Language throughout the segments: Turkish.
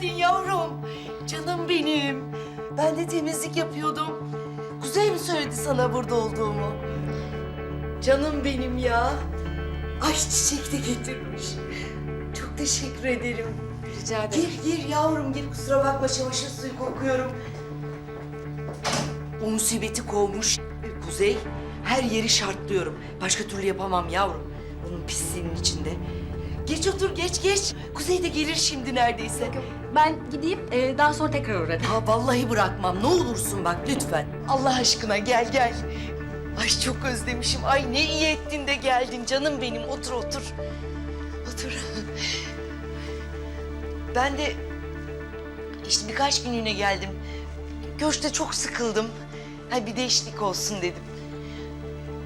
geldin yavrum. Canım benim. Ben de temizlik yapıyordum. Kuzey mi söyledi sana burada olduğumu? Canım benim ya. Ay çiçek de getirmiş. Çok teşekkür ederim. Rica ederim. Gir gir yavrum gir kusura bakma çamaşır suyu kokuyorum. O musibeti kovmuş Kuzey. Her yeri şartlıyorum. Başka türlü yapamam yavrum. Onun pisliğinin içinde. Geç otur geç geç. Kuzey de gelir şimdi neredeyse. Ben gideyim, e, daha sonra tekrar uğrarım. Ha vallahi bırakmam. Ne olursun bak lütfen. Allah aşkına gel gel. Ay çok özlemişim. Ay ne iyi ettin de geldin canım benim. Otur otur. Otur. Ben de işte birkaç günlüğüne geldim. Köşkte çok sıkıldım. Ha bir değişiklik olsun dedim.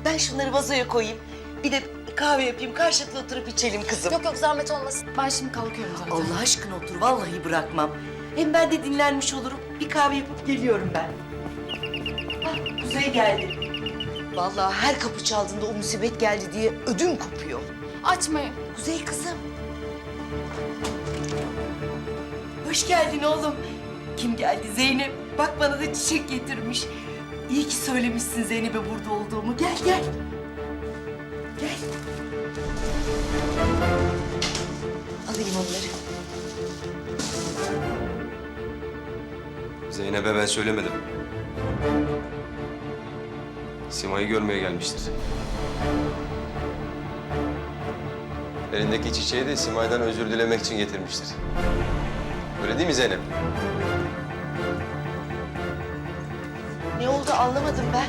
Ben şunları vazoya koyayım. Bir de kahve yapayım. Karşılıklı oturup içelim kızım. Yok yok zahmet olmasın. Ben şimdi kalkıyorum zaten. Allah aşkına otur. Vallahi bırakmam. Hem ben de dinlenmiş olurum. Bir kahve yapıp geliyorum ben. Hah, Kuzey geldi. Vallahi her kapı çaldığında o musibet geldi diye ödüm kopuyor. Açmayın. Kuzey kızım. Hoş geldin oğlum. Kim geldi? Zeynep. Bak bana da çiçek getirmiş. İyi ki söylemişsin Zeynep'e burada olduğumu. Gel gel. Gel. Alayım onları. Zeynep'e ben söylemedim. Sima'yı görmeye gelmiştir. Elindeki çiçeği de Sima'dan özür dilemek için getirmiştir. Öyle değil mi Zeynep? Ne oldu anlamadım ben.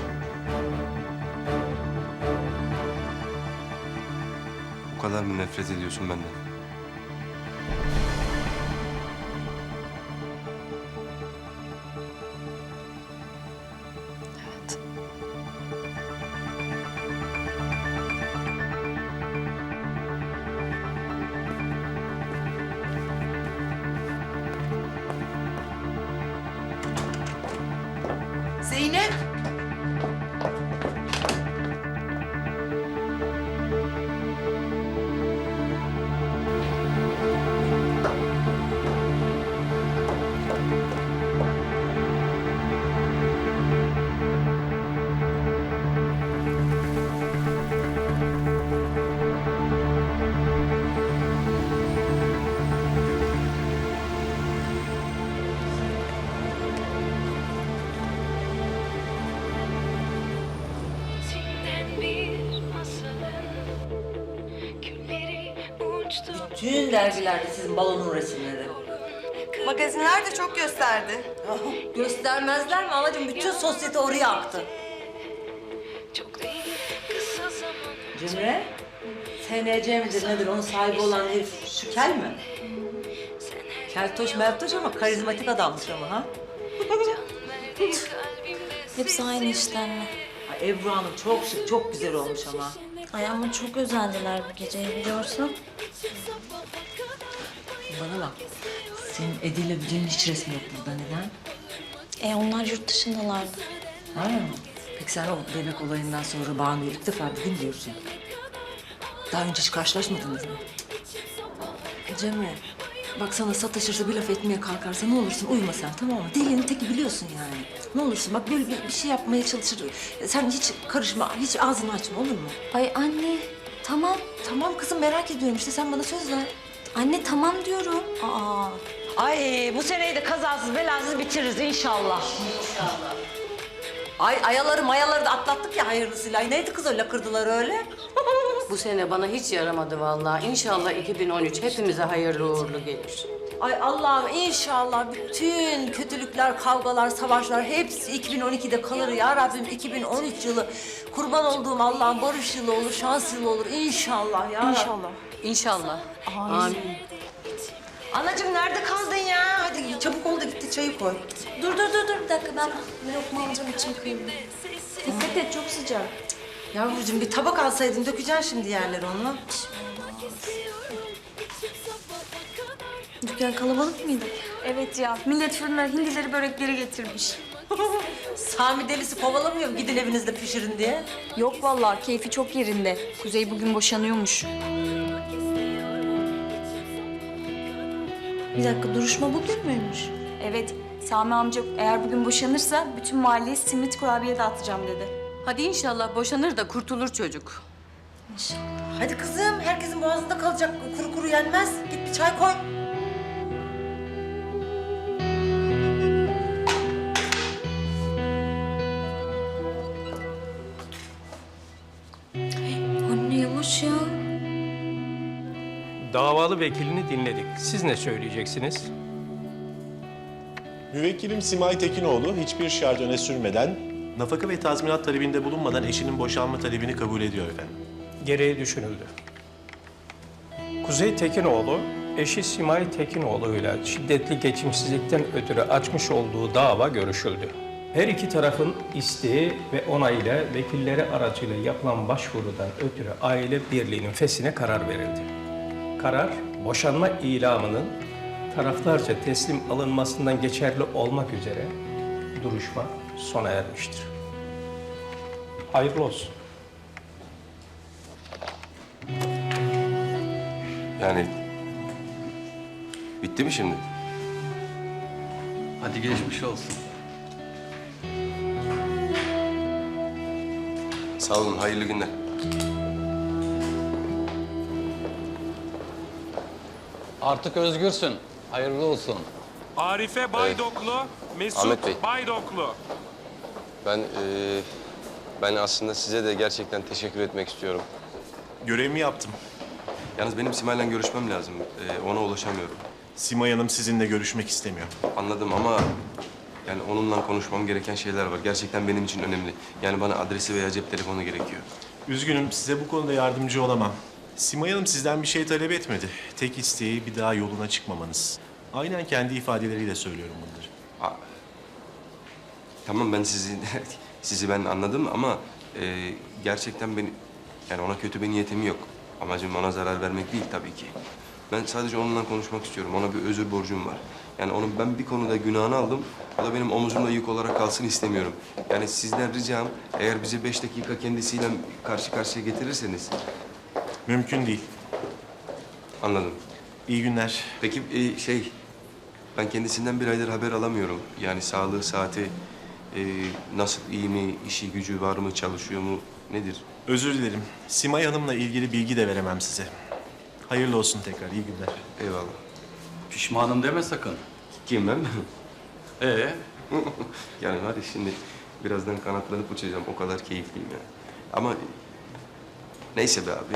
Kadar mı nefret ediyorsun benden? Uçtu Bütün dergilerde sizin balonun resimleri. Magazinler de çok gösterdi. Göstermezler mi anacığım? Bütün sosyete oraya aktı. Çok değil kısa zaman Cemre, SNC midir nedir onun sahibi olan herif şu kel mi? Keltoş meltoş ama karizmatik adammış ama ha? Hepsi aynı işten mi? Ay, Ebru Hanım çok şık, çok güzel olmuş ama. Ay ama çok özendiler bu geceyi biliyorsun. Bana bak, senin Edi'yle Büce'nin hiç resmi yok burada neden? E onlar yurt dışındalardı. Ha. Peki sen o bebek olayından sonra Banu'yu ilk defa bugün diyorsun. Daha önce hiç karşılaşmadınız mı? Cemre, bak sana sataşırsa bir laf etmeye kalkarsa ne olursun uyuma sen tamam mı? Delinin teki biliyorsun yani. Ne olursun bak böyle bir, bir şey yapmaya çalışır. Sen hiç karışma, hiç ağzını açma olur mu? Ay anne tamam. Tamam kızım merak ediyorum işte sen bana söz ver. Anne tamam diyorum. Aa. Ay bu seneyi de kazasız belasız bitiririz inşallah. İnşallah. Ay ayaları mayaları da atlattık ya hayırlısıyla. Ay neydi kız öyle kırdılar öyle? Bu sene bana hiç yaramadı vallahi. İnşallah 2013 hepimize hayırlı uğurlu gelir. Ay Allah'ım inşallah bütün kötülükler, kavgalar, savaşlar hepsi 2012'de kalır ya Rabbim. 2013 yılı kurban olduğum Allah'ın barış yılı olur, şans yılı olur inşallah ya İnşallah. İnşallah. Amin. Anacığım nerede kaldın ya? Çabuk ol da gitti çayı koy. Dur dur dur dur bir dakika ben bir lokma alacağım için kıyım. Dikkat et çok sıcak. Yavrucuğum bir tabak alsaydın dökeceksin şimdi yerleri onu. Dükkan kalabalık mıydı? Evet ya, millet fırına hindileri börekleri getirmiş. Sami delisi kovalamıyor mu gidin evinizde pişirin diye? Yok vallahi keyfi çok yerinde. Kuzey bugün boşanıyormuş. Bir dakika duruşma bugün müymüş? Evet, Sami amca eğer bugün boşanırsa bütün mahalleye simit kurabiye dağıtacağım dedi. Hadi inşallah boşanır da kurtulur çocuk. Hadi kızım herkesin boğazında kalacak. Kuru kuru yenmez. Git bir çay koy. Anne yavaş ya. Davalı vekilini dinledik. Siz ne söyleyeceksiniz? Müvekkilim Simay Tekinoğlu hiçbir şart öne sürmeden nafaka ve tazminat talebinde bulunmadan eşinin boşanma talebini kabul ediyor efendim. Gereği düşünüldü. Kuzey Tekinoğlu, eşi Simay Tekinoğlu ile şiddetli geçimsizlikten ötürü açmış olduğu dava görüşüldü. Her iki tarafın isteği ve onayıyla vekilleri aracıyla yapılan başvurudan ötürü aile birliğinin fesine karar verildi. Karar, boşanma ilamının taraflarca teslim alınmasından geçerli olmak üzere duruşma sona ermiştir. Hayırlı olsun. Yani bitti mi şimdi? Hadi geçmiş olsun. Sağ olun, hayırlı günler. Artık özgürsün. Hayırlı olsun. Arife Baydoklu, Mesut Ahmet Bey. Baydoklu. Ben eee, ben aslında size de gerçekten teşekkür etmek istiyorum. Görevimi yaptım. Yalnız benim Simay'la görüşmem lazım. Eee, ona ulaşamıyorum. Simay Hanım sizinle görüşmek istemiyor. Anladım ama yani onunla konuşmam gereken şeyler var. Gerçekten benim için önemli. Yani bana adresi veya cep telefonu gerekiyor. Üzgünüm size bu konuda yardımcı olamam. Simay Hanım sizden bir şey talep etmedi. Tek isteği bir daha yoluna çıkmamanız. Aynen kendi ifadeleriyle söylüyorum bunları. Aa, Tamam ben sizi sizi ben anladım ama e, gerçekten ben yani ona kötü bir niyetim yok. Amacım ona zarar vermek değil tabii ki. Ben sadece onunla konuşmak istiyorum. Ona bir özür borcum var. Yani onun ben bir konuda günahını aldım. O da benim omuzumda yük olarak kalsın istemiyorum. Yani sizden ricam eğer bizi beş dakika kendisiyle karşı karşıya getirirseniz Mümkün değil. anladım. İyi günler. Peki e, şey, ben kendisinden bir aydır haber alamıyorum. Yani sağlığı, saati, e, nasıl, iyi mi, işi gücü var mı, çalışıyor mu, nedir? Özür dilerim. Simay Hanım'la ilgili bilgi de veremem size. Hayırlı olsun tekrar. İyi günler. Eyvallah. Pişmanım deme sakın. Kim ben? Ee, yani hadi şimdi birazdan kanatlanıp uçacağım. O kadar keyifliyim yani. Ama neyse be abi.